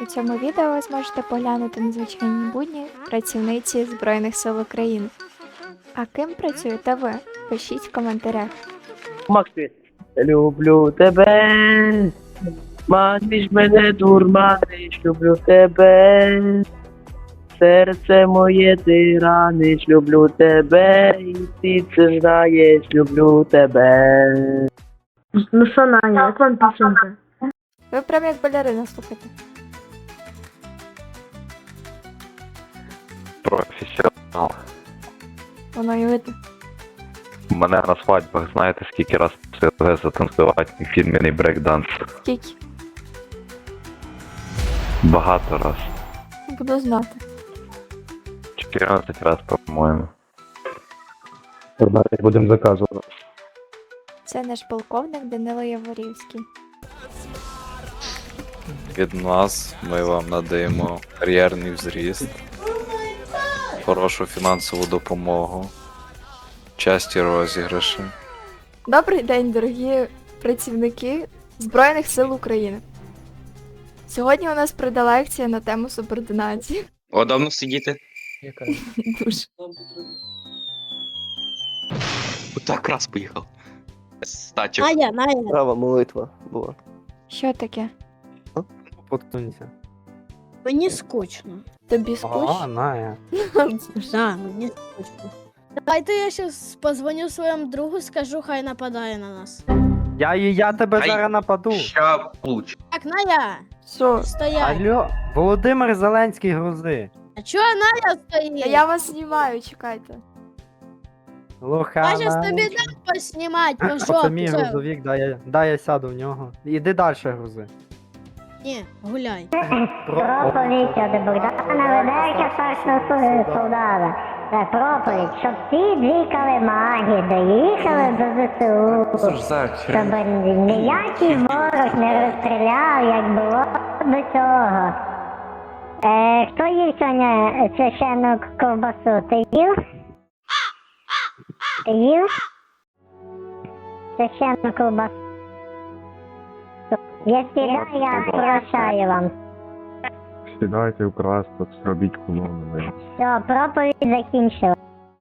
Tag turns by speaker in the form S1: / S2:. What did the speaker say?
S1: У цьому відео ви зможете поглянути на звичайні будні працівниці Збройних сил України. А ким працюєте ви? Пишіть в коментарях.
S2: Макс. Люблю тебе. Маниш мене дурманиш, люблю тебе. Серце моє ти раниш, люблю тебе. І ти це знаєш, люблю тебе.
S3: Ну що, Наня, як вам пісенька?
S1: Ви прям як балерина слухайте.
S4: Професіонал.
S1: Воно і видно.
S4: Мене на свадьбах знаєте скільки раз просили затанцювати фірміний брейкданс.
S1: Тільки
S4: Багато раз.
S1: буду знати.
S4: 14 раз, по-моєму.
S5: Будемо заказувати.
S1: Це наш полковник Данило Яворівський.
S6: Від нас ми вам надаємо кар'єрний взріст, хорошу фінансову допомогу, часті розіграші.
S1: Добрий день, дорогі працівники Збройних сил України. Сьогодні у нас прийде лекція на тему субординації.
S7: О, давно сидіти.
S1: Дуже.
S7: Так раз поїхав. Стачок.
S3: Надя, Надя.
S2: Права молитва була.
S1: Що таке?
S5: Потунься.
S3: Мені скучно.
S1: Тобі скучно?
S5: А, Ная.
S3: Да, мені скучно. Давайте я сейчас позвоню своєму другу, скажу, хай нападає на нас.
S5: Я, і я тебе
S7: Ай.
S5: зараз нападу.
S7: Ща получ.
S3: Так, Ная,
S1: Що?
S3: стоять.
S5: Алло, Володимир Зеленський грузи.
S3: А чого Надя
S1: Та
S3: стоїть?
S1: я вас знімаю, чекайте.
S5: Лохана.
S3: Я щас тобі дам поснімати, по
S5: Оце мій
S3: жопу.
S5: грузовік, дай я, дай я сяду в нього. Іди далі грузи.
S3: Ні, гуляй.
S8: Проповідь від Богдана Ведерка, старшого солдата. Це проповідь, щоб ці дві калимаги доїхали до ЗСУ, щоб ніякий ворог не розстріляв, як було до цього. Е, хто їв сьогодні священну ковбасу? Ти їв? Ти їв? Священну ковбасу. Якщо да, я прощаю вам.
S5: Сідайте вкрасти, зробіть куну.
S8: Все, проповідь закінчила.